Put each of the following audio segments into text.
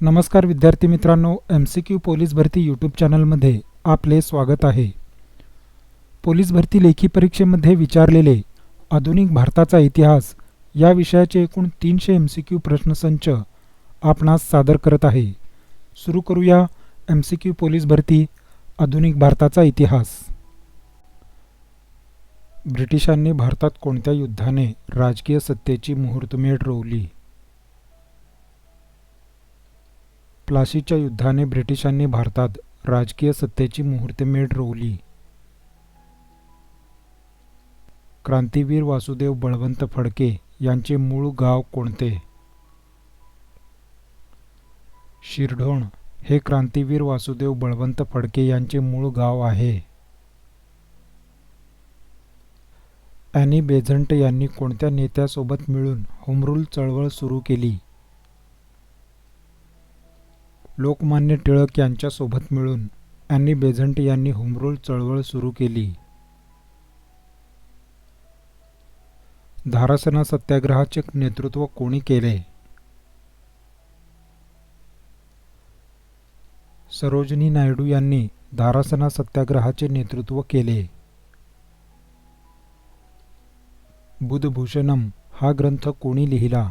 नमस्कार विद्यार्थी मित्रांनो एम सी क्यू पोलीस भरती यूट्यूब चॅनलमध्ये आपले स्वागत आहे. पोलीस भरती लेखी परीक्षेमध्ये विचारलेले आधुनिक भारताचा इतिहास या विषयाचे एकूण तीनशे एम सी क्यू प्रश्नसंच आपणास सादर करत आहे. सुरू करूया एम सी क्यू पोलीस भरती आधुनिक भारताचा इतिहास. ब्रिटिशांनी भारतात कोणत्या युद्धाने राजकीय सत्तेची मुहूर्तमेढ रोवली? प्लासीच्या युद्धाने ब्रिटिशांनी भारतात राजकीय सत्तेची मुहूर्तमेढ रोवली. क्रांतीवीर वासुदेव बळवंत फडके यांचे मूळ गाव कोणते? शिरढोण हे क्रांतीवीर वासुदेव बळवंत फडके यांचे मूळ गाव आहे. ॲनी बेझंट यांनी कोणत्या नेत्यासोबत मिळून होमरूल चळवळ सुरू केली? लोकमान्य टिळक यांच्यासोबत मिळून अॅनी बेझंट यांनी होमरूल चळवळ सुरू केली. धारासना सत्याग्रहाचे नेतृत्व कोणी केले? सरोजिनी नायडू यांनी धारासना सत्याग्रहाचे नेतृत्व केले. बुधभूषणम हा ग्रंथ कोणी लिहिला?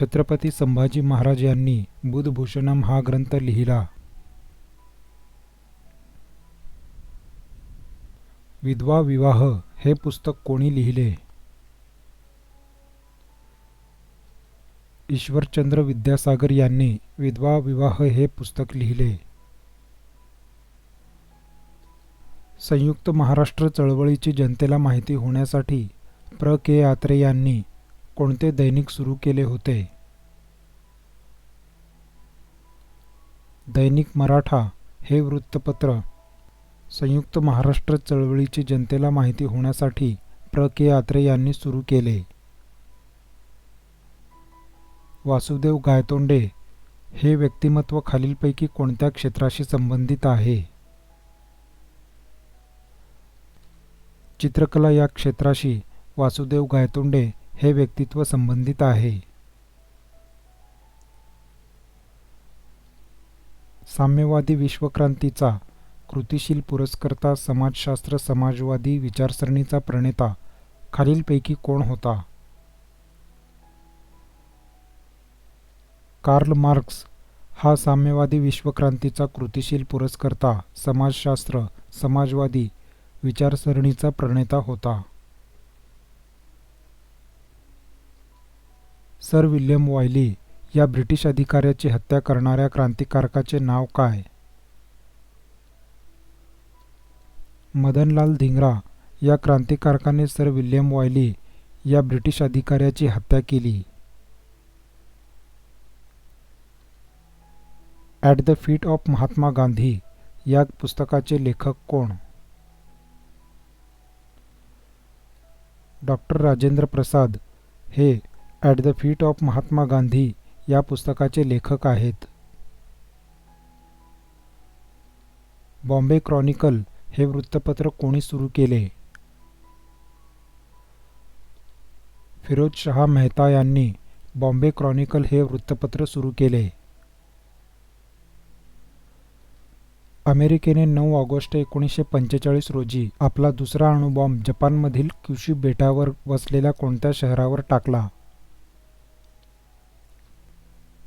छत्रपती संभाजी महाराज यांनी बुधभूषणम हा ग्रंथ लिहिला. विधवा विवाह हे पुस्तक कोणी लिहिले? ईश्वरचंद्र विद्यासागर यांनी विधवा विवाह हे पुस्तक लिहिले. संयुक्त महाराष्ट्र चळवळीची जनतेला माहिती होण्यासाठी प्र. के. आत्रे यांनी कोणते दैनिक सुरू केले होते? दैनिक मराठा हे वृत्तपत्र. संयुक्त महाराष्ट्र चळवळीची जनतेला माहिती होण्यासाठी प्र. के. आत्रे यांनी सुरू केले. वासुदेव गायतोंडे हे व्यक्तिमत्व खालीलपैकी कोणत्या क्षेत्राशी संबंधित आहे? चित्रकला या क्षेत्राशी वासुदेव गायतोंडे हे व्यक्तित्व संबंधित आहे. साम्यवादी विश्वक्रांतीचा कृतिशील पुरस्कर्ता समाजशास्त्र समाजवादी विचारसरणीचा प्रणेता खालीलपैकी कोण होता? कार्ल मार्क्स हा साम्यवादी विश्वक्रांतीचा कृतिशील पुरस्कर्ता समाजशास्त्र समाजवादी विचारसरणीचा प्रणेता होता. सर विल्यम वायली या ब्रिटिश अधिकाऱ्याची हत्या करणाऱ्या क्रांतिकारकाचे नाव काय? मदनलाल धिंगरा या क्रांतिकारकाने सर विल्यम वायली या ब्रिटिश अधिकाऱ्याची हत्या केली. At the feet of Mahatma Gandhi या पुस्तकाचे लेखक कोण? डॉक्टर राजेंद्र प्रसाद हे at the feet of Mahatma Gandhi या पुस्तकाचे लेखक आहेत. बॉम्बे क्रॉनिकल हे वृत्तपत्र कोणी सुरू केले? फिरोज शहा मेहता यांनी बॉम्बे क्रॉनिकल हे वृत्तपत्र सुरू केले. अमेरिकेने नऊ ऑगस्ट एकोणीसशे पंचेचाळीस रोजी आपला दुसरा अणुबॉम्ब जपानमधील क्युशी बेटावर वसलेल्या कोणत्या शहरावर टाकला?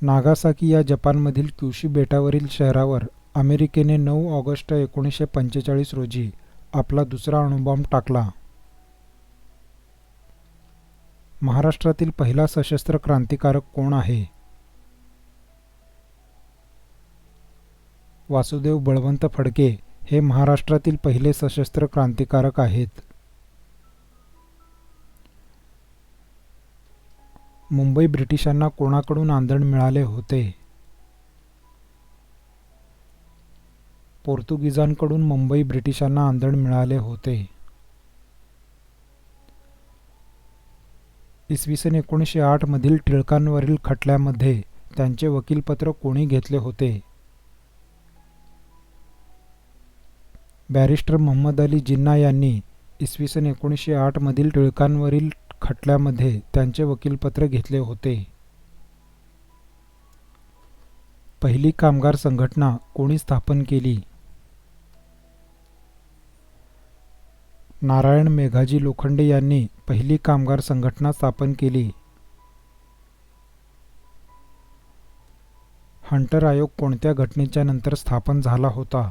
नागासाकी या जपानमधील क्युशी बेटावरील शहरावर अमेरिकेने नऊ ऑगस्ट एकोणीसशे पंचेचाळीस रोजी आपला दुसरा अणुबॉम्ब टाकला. महाराष्ट्रातील पहिला सशस्त्र क्रांतिकारक कोण आहे? वासुदेव बळवंत फडके हे महाराष्ट्रातील पहिले सशस्त्र क्रांतिकारक आहेत. मुंबई ब्रिटिशांना कोणाकडून आंदण मिळाले होते? पोर्तुगीजांकडून मुंबई ब्रिटिशांना आंदण मिळाले होते. इसवी सन एकोणीसशे आठमधील टिळकांवरील खटल्यामध्ये त्यांचे वकीलपत्र कोणी घेतले होते? बॅरिस्टर मोहम्मद अली जिन्ना यांनी इसवी सन एकोणीसशे आठमधील टिळकांवरील खटल्यामध्ये त्यांचे वकीलपत्र घेतले होते. पहिली कामगार संघटना कोणी स्थापन केली? नारायण मेघाजी लोखंडे यांनी पहिली कामगार संघटना स्थापन केली. हंटर आयोग कोणत्या घटनेच्या नंतर स्थापन झाला होता?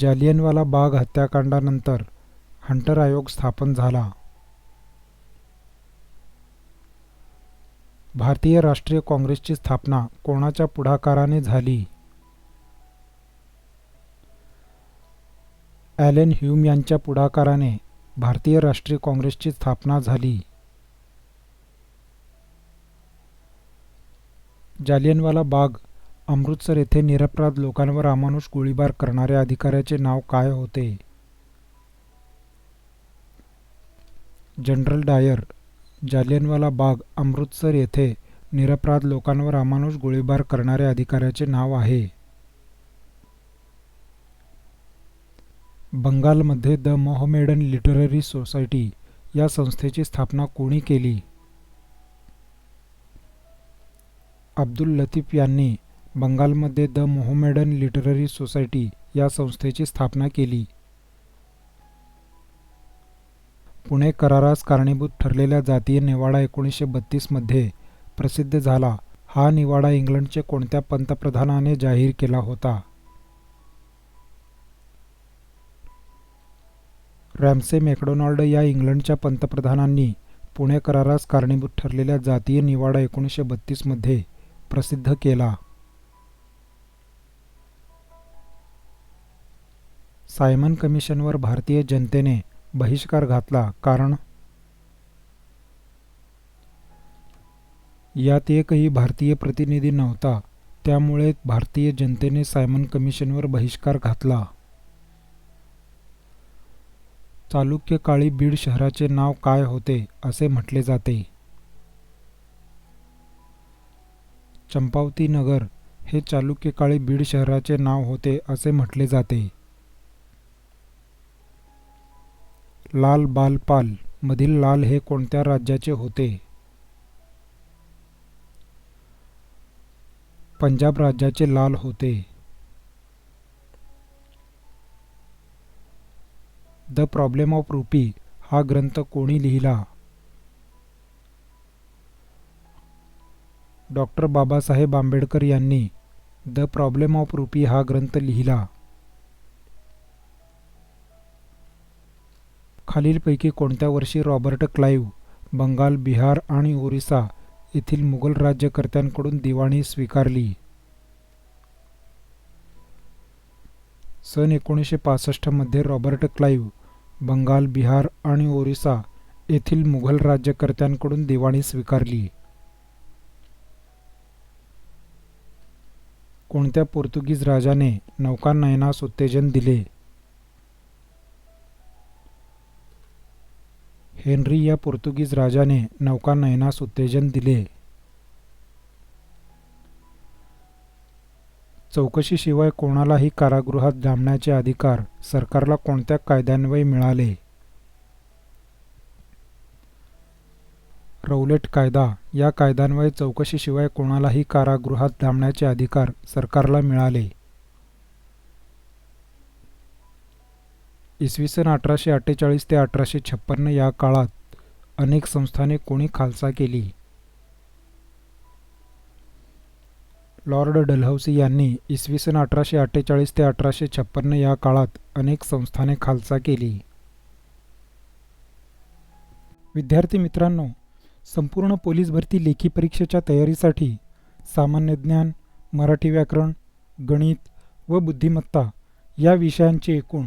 जालियनवाला बाग हत्याकांडानंतर हंटर आयोग स्थापन झाला. भारतीय राष्ट्रीय काँग्रेसची स्थापना कोणाच्या पुढाकाराने झाली? ॲलेन ह्यूम यांच्या पुढाकाराने भारतीय राष्ट्रीय काँग्रेसची स्थापना झाली. जालियनवाला बाग अमृतसर येथे निरपराध लोकांवर अमानुष गोळीबार करणाऱ्या अधिकाऱ्याचे नाव काय होते? जनरल डायर जालियनवाला बाग अमृतसर येथे निरपराध लोकांवर अमानुष गोळीबार करणाऱ्या अधिकाऱ्याचे नाव आहे. बंगालमध्ये द मोहमेडन लिटररी सोसायटी या संस्थेची स्थापना कोणी केली? अब्दुल लतीफ यांनी बंगालमध्ये द मोहमेडन लिटररी सोसायटी या संस्थेची स्थापना केली. पुणे करारास कारणीभूत ठरलेला जातीय निवाडा एकोणीसशे बत्तीसमध्ये प्रसिद्ध झाला. हा निवाडा इंग्लंडचे कोणत्या पंतप्रधानाने जाहीर केला होता? रॅमसे मॅकडोनाल्ड या इंग्लंडच्या पंतप्रधानांनी पुणे करारास कारणीभूत ठरलेल्या जातीय निवाडा एकोणीसशे बत्तीसमध्ये प्रसिद्ध केला. सायमन कमिशनवर भारतीय जनतेने बहिष्कार घातला कारण? यात एकही भारतीय प्रतिनिधी नव्हता. त्यामुळे भारतीय जनतेने सायमन कमिशनवर बहिष्कार घातला. चालुक्य काळी बीड शहराचे नाव काय होते असे म्हटले जाते. चंपावती नगर हे चालुक्य काळी बीड शहराचे नाव होते असे म्हटले जाते. लाल बालपाल मधील लाल हे कोणत्या राज्याचे होते? पंजाब राज्याचे लाल होते. द प्रॉब्लेम ऑफ रुपी हा ग्रंथ कोणी लिहिला? डॉक्टर बाबासाहेब आंबेडकर यांनी द प्रॉब्लेम ऑफ रुपी हा ग्रंथ लिहिला. खालीलपैकी कोणत्या वर्षी रॉबर्ट क्लाईव्ह बंगाल बिहार आणि ओरिसा येथील मुघल राज्यकर्त्यांकडून दिवाणी स्वीकारली? सन एकोणीसशे पासष्टमध्ये रॉबर्ट क्लाईव्ह बंगाल बिहार आणि ओरिसा येथील मुघल राज्यकर्त्यांकडून दिवाणी स्वीकारली. कोणत्या पोर्तुगीज राजाने नौकानयनास उत्तेजन दिले? हेनरी या पोर्तुगीज राजाने नौकानयनास उत्तेजन दिले. चौकशीशिवाय कोणालाही कारागृहात डांबण्याचे अधिकार सरकारला कोणत्या कायद्यान्वये मिळाले? रौलेट कायदा. या कायद्यान्वये चौकशीशिवाय कोणालाही कारागृहात डांबण्याचे अधिकार सरकारला मिळाले. इसवी सन अठराशे अठ्ठेचाळीस ते अठराशे छप्पन्न या काळात अनेक संस्थाने कोणी खालसा केली. लॉर्ड डलहौसी यांनी इसवी सन अठराशे अठ्ठेचाळीस ते अठराशे छप्पन्न या काळात अनेक संस्थाने खालसा केली. विद्यार्थी मित्रांनो संपूर्ण पोलीस भरती लेखी परीक्षेच्या तयारीसाठी सामान्य ज्ञान मराठी व्याकरण गणित व बुद्धिमत्ता या विषयांचे एकूण